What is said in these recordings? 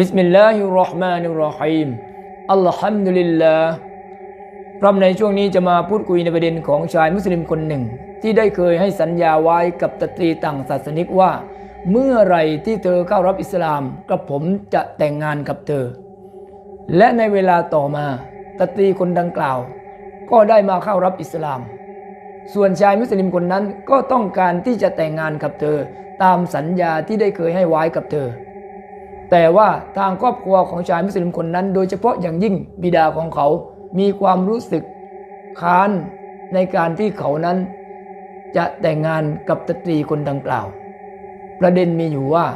บิสมิลลาฮิรเราะห์มานิรเราะฮีมอัลฮัมดุลิลลาห์ครับในช่วงนี้จะมาพูดคุยในประเด็นของชายมุสลิมคนหนึ่ง ที่ได้เคยให้สัญญาไว้กับสตรีต่างศาสนิกว่า เมื่อไรที่เธอเข้ารับอิสลามกับผมจะแต่งงานกับเธอ และในเวลาต่อมาสตรีคนดังกล่าว ก็ได้มาเข้ารับอิสลาม ส่วนชายมุสลิมคนนั้นก็ต้องการที่จะแต่งงานกับเธอ ตามสัญญาที่ได้เคยให้ไว้กับเธอ แต่ว่าทางครอบครัวของชายมุสลิมคนนั้น โดยเฉพาะอย่างยิ่งบิดาของเขา มีความรู้สึกค้านในการที่เขานั้น จะแต่งงานกับสตรีคนดังกล่าว ประเด็นมีอยู่ว่า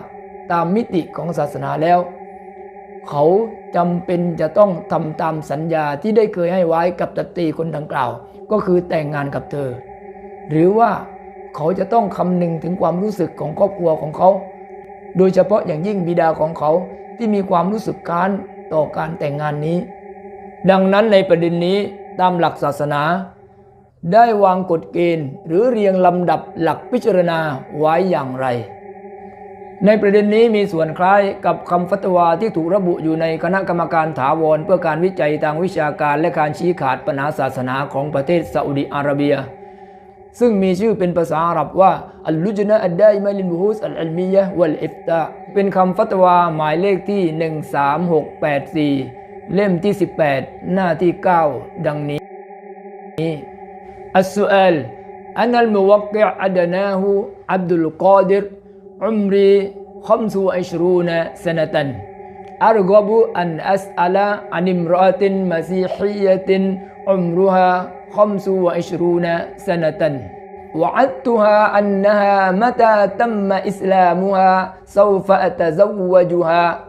ตามมิติของศาสนาแล้ว เขาจำเป็นจะต้องทำตามสัญญาที่ได้เคยให้ไว้กับสตรีคนดังกล่าว ก็คือแต่งงานกับเธอ หรือว่าเขาจะต้องคำนึงถึงความรู้สึกของครอบครัวของเขา โดยเฉพาะอย่างยิ่งบิดาของเขาที่มีความรู้สึกค้านต่อการแต่งงานนี้ ดังนั้นในประเด็นนี้ตามหลักศาสนา ได้วางกฎเกณฑ์ หรือเรียงลำดับหลักพิจารณาไว้อย่างไร ในประเด็นนี้มีส่วนคล้ายกับคำฟัตวาที่ถูกระบุอยู่ในคณะกรรมการถาวร เพื่อการวิจัยทางวิชาการและการชี้ขาดปัญหาศาสนาของประเทศซาอุดิอาระเบีย ซึ่งมีชื่อเป็นภาษาอาหรับว่า อัลลุจนะอัดไดมาลินบุฮุสอัลอัลมียะวัลอิฟตาเป็นคำฟัตวาหมายเลขที่ 13684 เล่มที่ 18 หน้าที่ 9 ดังนี้ السؤال أنا الموقع أدناه عبد القادر عمري 25 سنة أرغب أن أسأل عن امرأة مسيحية عمرها 25 سنة وعدتها أنها متى تم إسلامها سوف أتزوجها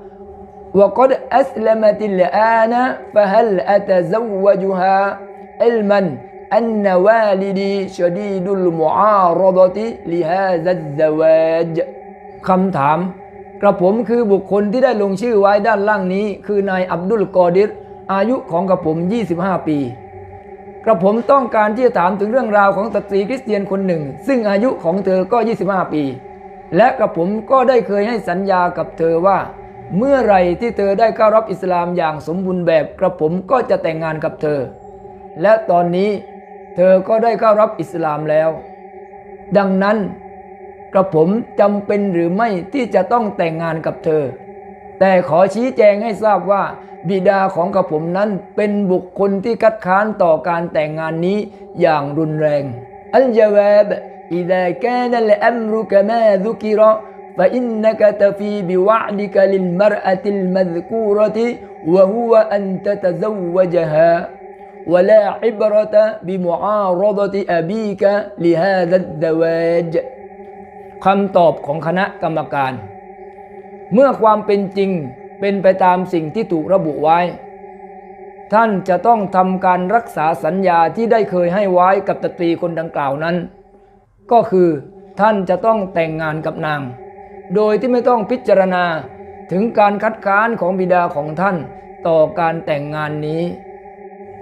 وقد أسلمت الآن فهل أتزوجها علما أن والدي شديد المعارضة لهذا الزواج คำถาม กระผมคือบุคคลที่ได้ลงชื่อไว้ด้านล่างนี้ คือนายอับดุลกอดิรอายุของกระผม 25 ปี กระผมต้องการที่จะถามถึงเรื่องราวของสตรีคริสเตียนคนหนึ่ง ซึ่งอายุของเธอก็ 25 ปี และกระผมก็ได้เคยให้สัญญากับเธอว่า เมื่อไรที่เธอได้เข้ารับอิสลามอย่างสมบูรณ์แบบ กระผมก็จะแต่งงานกับเธอ และตอนนี้เธอก็ได้เข้ารับอิสลามแล้ว ดังนั้น กระผมจำเป็นหรือไม่ที่จะต้องแต่งงานกับเธอ แต่ขอชี้แจงให้ทราบว่า บิดาของกระผมนั้นเป็นบุคคลที่คัดค้านต่อการแต่งงานนี้อย่างรุนแรง อัลจาวาบ إذا كان الأمر كما ذكر فإنك تفي بوعدك للمرأة المذكورة وهو أن تتزوجها ولا عبرة بمعارضة أبيك لهذا الزواج คำตอบของคณะกรรมการ เมื่อความเป็นจริง เป็นไปตามสิ่งที่ถูกระบุไว้ ท่านจะต้องทำการรักษาสัญญาที่ได้เคยให้ไว้กับสตรีคนดังกล่าวนั้น ก็คือท่านจะต้องแต่งงานกับนาง โดยที่ไม่ต้องพิจารณาถึงการคัดค้านของบิดาของท่านต่อการแต่งงานนี้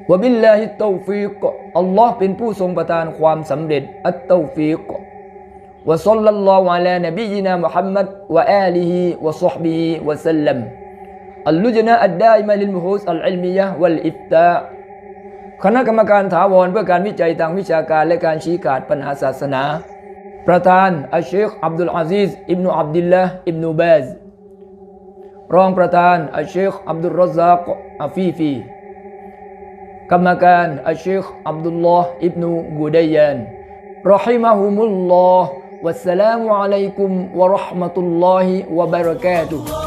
วบิลลาฮิตตอฟีกอัลลอฮ์เป็นผู้ทรงประทานความสำเร็จ อัตตอฮุอะลานบีนามุฮัมมัดวะอาลีฮิวะซุฮบีวะสัลลัม อัลลุจนะอัดได้มาลิมฮุสอัลอิลมียะวัลอิบตะคณะกรรมการถาวรเพื่อการวิจัยทางวิชาการและการชี้ขาดปัญหาศาสนา ประธานอัชเชคอับดุลอาซิสอิบนุอับดิลละอิบนุบซรองประธานอัชเชคอับดุลรอซักอาฟีฟีกรรมการอัชเชคอับดุลลอฮ์อิบนุกูดายันรอฮิมะฮุมุลลอฮ์วัสสลามุอะลัยกุมวะราะห์มะตุลลอฮิวะบะเราะกาตุฮ์